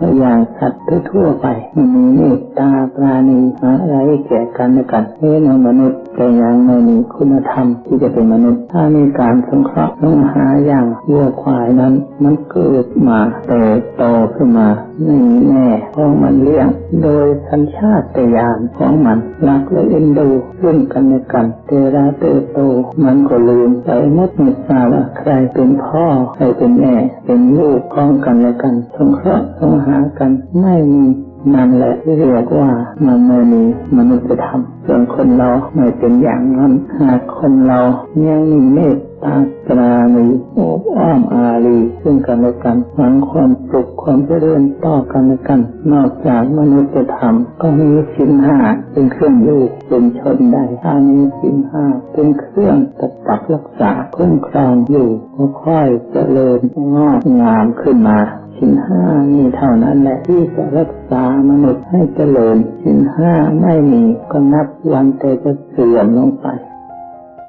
ตัวอย่างสัตว์ทั่วไปมันมีเมตตาปราณีอะไรแก่กันและกันเมื่อมนุษย์แต่ยังไม่มีคุณธรรมที่จะเป็นมนุษย์ ถ้ามีการสงเคราะห์ต้องหาอย่างวัวควายนั้น มันเกิดมาเติบโตขึ้นมาไม่มีแม่ของมันเลี้ยง โดยสัญชาตญาณของมันรักและเอ็นดูซึ่งกันและกันเตระเติบโตมันก็ลืมไปหมดม่ทราว่าใครเป็นพ่อใครเป็นแม่เป็นลูกของกันและกันสงเคราะห์สงหากันไม่มีนั่นแหละที่เรียกว่ามันไม่มีมนุษยธรรมส่วนคนเราไม่เป็นอย่างนั้นหากคนเรายังมีเมตตาปราณีโอบอ้อมอารีซึ่งกันและกันหวังความปลุกความเจริญต่อกันและกัน นอกจากมนุษยธรรมก็มีสินห้าเป็นเครื่องอยู่เป็นชนได้ถ้ามีสินห้าเป็นเครื่องปกปักรักษาคุ้มครองอยู่ก็ค่อยเจริญงอกงามขึ้นมา ชินห้านี่เท่านั้นแหละที่จะรักษามนุษย์ให้เจริญชินห้าไม่มีก็นับวันแต่จะเสื่อมลงไป